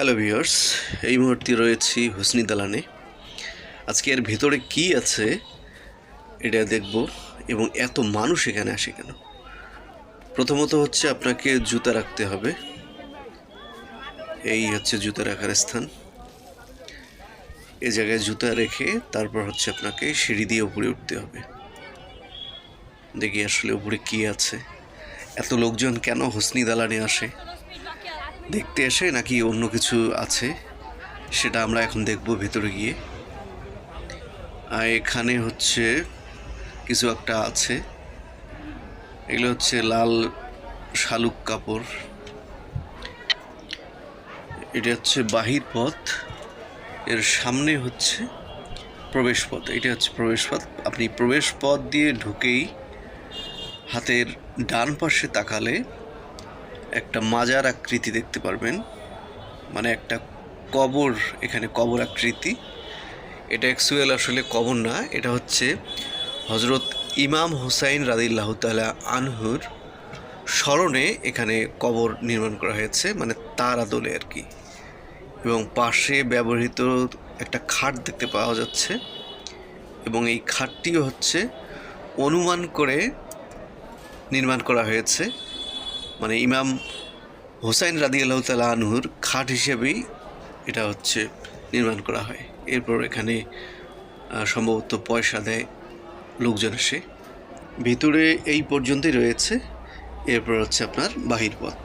Hello viewers এই মুহূর্তে রয়েছি হুসনি দালানে। আজকে এর ভেতরে কি আছে, এটা দেখব এবং এত মানুষ এখানে আসে কেন? প্রথমত হচ্ছে আপনাকে জুতা রাখতে হবে। এই হচ্ছে জুতা রাখার স্থান। এই জায়গায় জুতা রেখে তারপর হচ্ছে আপনাকে সিঁড়ি দিয়ে উপরে উঠতে হবে। দেখি আসলে উপরে কি আছে। এত লোকজন কেন হুসনি দালানে আসে? দেখতে এসে নাকি অন্য কিছু আছে? সেটা আমরা এখন দেখব ভেতরে গিয়ে। আর এখানে হচ্ছে কিছু একটা আছে। এগুলো হচ্ছে লাল শালুক কাপড়। এটা হচ্ছে বাহির পথ। এর সামনে হচ্ছে প্রবেশ পথ। এটা হচ্ছে প্রবেশ পথ। আপনি প্রবেশ পথ দিয়ে ঢুকেই হাতের ডান পাশে তাকালে একটা মাজার আকৃতি দেখতে পারবেন। মানে একটা কবর, এখানে কবর আকৃতি। এটা অ্যাকচুয়াল আসলে কবর না, এটা হচ্ছে হজরত ইমাম হুসাইন রাদিল্লাহ তালা আনহুর স্মরণে এখানে কবর নির্মাণ করা হয়েছে মানে তার আদলে আর কি। এবং পাশে ব্যবহৃত একটা খাট দেখতে পাওয়া যাচ্ছে। এবং এই খাটটিও হচ্ছে অনুমান করে নির্মাণ করা হয়েছে। মানে ইমাম হোসাইন রাদি আল্লাহ তালা আনহুর খাট হিসেবেই এটা হচ্ছে নির্মাণ করা হয়। এরপর এখানে সম্ভবত পয়সা দেয় লোকজন এসে। ভিতরে এই পর্যন্তই রয়েছে। এরপর হচ্ছে আপনার বাহির পথ।